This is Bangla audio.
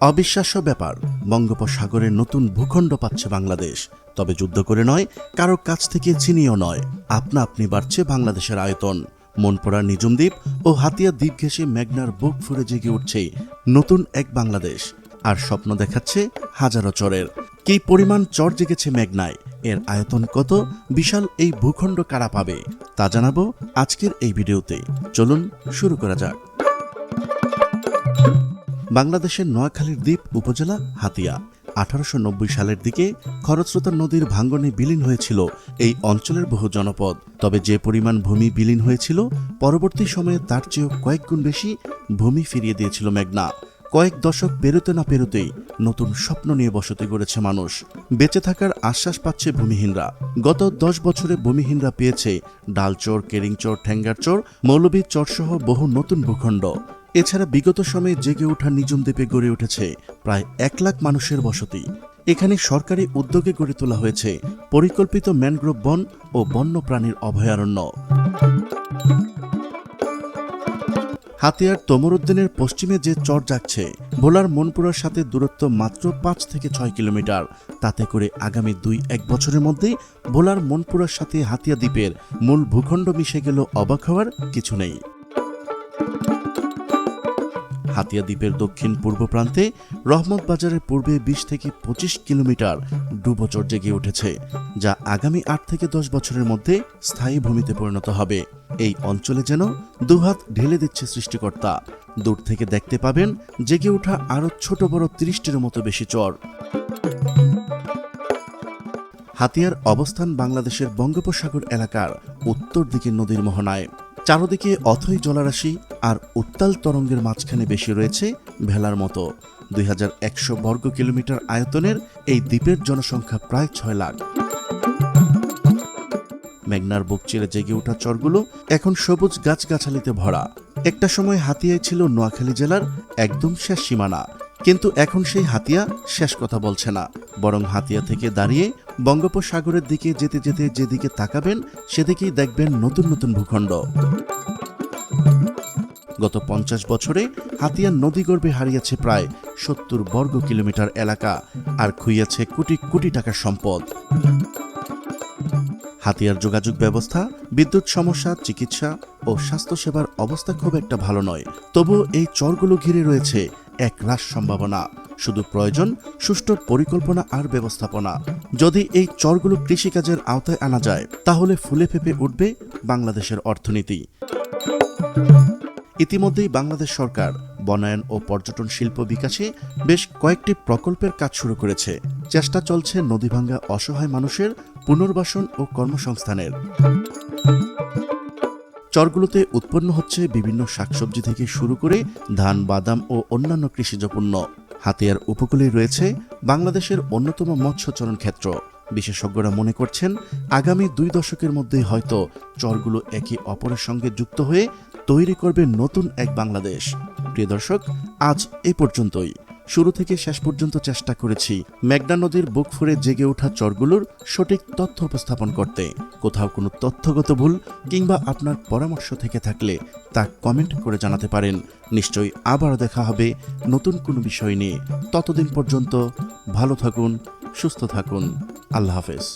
অবিশ্বাস্য ব্যাপার বঙ্গোপসাগরের নতুন ভূখণ্ড পাচ্ছে বাংলাদেশ। তবে যুদ্ধ করে নয় কারোর কাছ থেকে চিনিও নয়। আপনা আপনি বাড়ছে বাংলাদেশের আয়তন। মনপড়া নিজুম দ্বীপ ও হাতিয়া দ্বীপ ঘেঁষে মেঘনার বুক ফুরে জেগে উঠছে নতুন এক বাংলাদেশ। আর স্বপ্ন দেখাচ্ছে হাজারো চরের। কি পরিমাণ চর জেগেছে মেঘনায়? এর আয়তন কত? বিশাল এই ভূখণ্ড কারা পাবে? তা জানাব আজকের এই ভিডিওতে। চলুন শুরু করা যাক। বাংলাদেশের নোয়াখালীর দ্বীপ উপজেলা হাতিয়া। আঠারোশো নব্বই সালের দিকে খরস্রোতা নদীর ভাঙ্গনে বিলীন হয়েছিল এই অঞ্চলের বহু জনপদ। তবে যে পরিমাণ ভূমি বিলীন হয়েছিল, পরবর্তী সময়ে তার চেয়েও কয়েক গুণ বেশি ভূমি ফিরিয়ে দিয়েছিল মেঘনা। কয়েক দশক পেরোতে না পেরোতেই নতুন স্বপ্ন নিয়ে বসতি গড়েছে মানুষ। বেঁচে থাকার আশ্বাস পাচ্ছে ভূমিহীনরা। গত দশ বছরে ভূমিহীনরা পেয়েছে ডালচর, কেরিংচর, ঠ্যাঙ্গারচর মৌলবী চরসহ বহু নতুন ভূখণ্ড। এছাড়া বিগত সময়ে জেগে ওঠা নিজম দ্বীপে গড়ে উঠেছে প্রায় এক লাখ মানুষের বসতি। এখানে সরকারি উদ্যোগে গড়ে তোলা হয়েছে পরিকল্পিত ম্যানগ্রোভ বন ও বন্যপ্রাণীর অভয়ারণ্য। হাতিয়ার তোমরুদ্দিনের পশ্চিমে যে চর যাচ্ছে, ভোলার মনপুরার সাথে দূরত্ব মাত্র পাঁচ থেকে ছয় কিলোমিটার। তাতে করে আগামী দুই এক বছরের মধ্যেই ভোলার মনপুরার সাথে হাতিয়া দ্বীপের মূল ভূখণ্ড মিশে গেল অবাক হওয়ার কিছু নেই। হাতিয়া দ্বীপের দক্ষিণ পূর্ব প্রান্তে রহমত বাজারের পূর্বে বিশ থেকে পঁচিশ কিলোমিটার ডুবোচর জেগে উঠেছে, যা আগামী আট থেকে দশ বছরের মধ্যে স্থায়ী ভূমিতে পরিণত হবে। এই অঞ্চলে যেন দুহাত ঢেলে দিচ্ছে সৃষ্টিকর্তা। দূর থেকে দেখতে পাবেন জেগে ওঠা আরও ছোট বড় তিরিশটির মতো বেশি চর। হাতিয়ার অবস্থান বাংলাদেশের বঙ্গোপসাগর এলাকার উত্তর দিকে নদীর মোহনায়। চারদিকে অথই জলারাশি আর উত্তাল তরঙ্গের মাঝখানে বেশি রয়েছে ভেলার মতো। দুই হাজার একশো বর্গ কিলোমিটার আয়তনের এই দ্বীপের জনসংখ্যা প্রায় ছয় লাখ। মেঘনার বুক চিরে জেগে ওঠা চরগুলো এখন সবুজ গাছগাছালিতে ভরা। একটা সময় হাতিয়ায় ছিল নোয়াখালী জেলার একদম শেষ সীমানা। কিন্তু এখন সেই হাতিয়া শেষ কথা বলছে না। বরং হাতিয়া থেকে দাঁড়িয়ে বঙ্গোপসাগরের দিকে যেতে যেতে যেদিকে তাকাবেন, সেদিকেই দেখবেন নতুন নতুন ভূখণ্ড। গত পঞ্চাশ বছরে হাতিয়ার নদীগর্ভে হারিয়েছে প্রায় সত্তর বর্গ কিলোমিটার এলাকা আর খুইয়াছে কোটি কোটি টাকার সম্পদ। হাতিয়ার যোগাযোগ ব্যবস্থা, বিদ্যুৎ সমস্যা, চিকিৎসা ও স্বাস্থ্যসেবার অবস্থা খুব একটা ভালো নয়। তবুও এই চরগুলো ঘিরে রয়েছে এক রাস সম্ভাবনা। শুধু প্রয়োজন সুষ্ঠু পরিকল্পনা আর ব্যবস্থাপনা। যদি এই চরগুলো কৃষিকাজের আওতায় আনা যায়, তাহলে ফুলে ফেপে উঠবে বাংলাদেশের অর্থনীতি। ইতিমধ্যেই বাংলাদেশ সরকার বনায়ন ও পর্যটন শিল্প বিকাশে বেশ কয়েকটি প্রকল্পের কাজ শুরু করেছে। চেষ্টা চলছে নদীভাঙ্গা অসহায় মানুষের পুনর্বাসন ও কর্মসংস্থানের। চরগুলোতে উৎপন্ন হচ্ছে বিভিন্ন শাকসবজি থেকে শুরু করে ধান, বাদাম ও অন্যান্য কৃষিজ পণ্য হাতিয়ার উপকূলে রয়েছে বাংলাদেশের অন্যতম মৎস্যচরণ ক্ষেত্র। বিশেষজ্ঞরা মনে করছেন, আগামী দুই দশকের মধ্যে হয়তো চরগুলো একে অপরের সঙ্গে যুক্ত হয়ে তৈরি করবে নতুন এক বাংলাদেশ। প্রিয় দর্শক, আজ এ পর্যন্তই। শুরু থেকে শেষ পর্যন্ত চেষ্টা করেছি মেঘনা নদীর বুক ফুরে জেগে ওঠা চরগুলোর সঠিক তথ্য উপস্থাপন করতে। কোথাও কোনো তথ্যগত ভুল কিংবা আপনার পরামর্শ থেকে থাকলে তা কমেন্ট করে জানাতে পারেন। নিশ্চয়ই আবার দেখা হবে নতুন কোনো বিষয় নিয়ে। ততদিন পর্যন্ত ভালো থাকুন, সুস্থ থাকুন। আল্লাহ হাফেজ।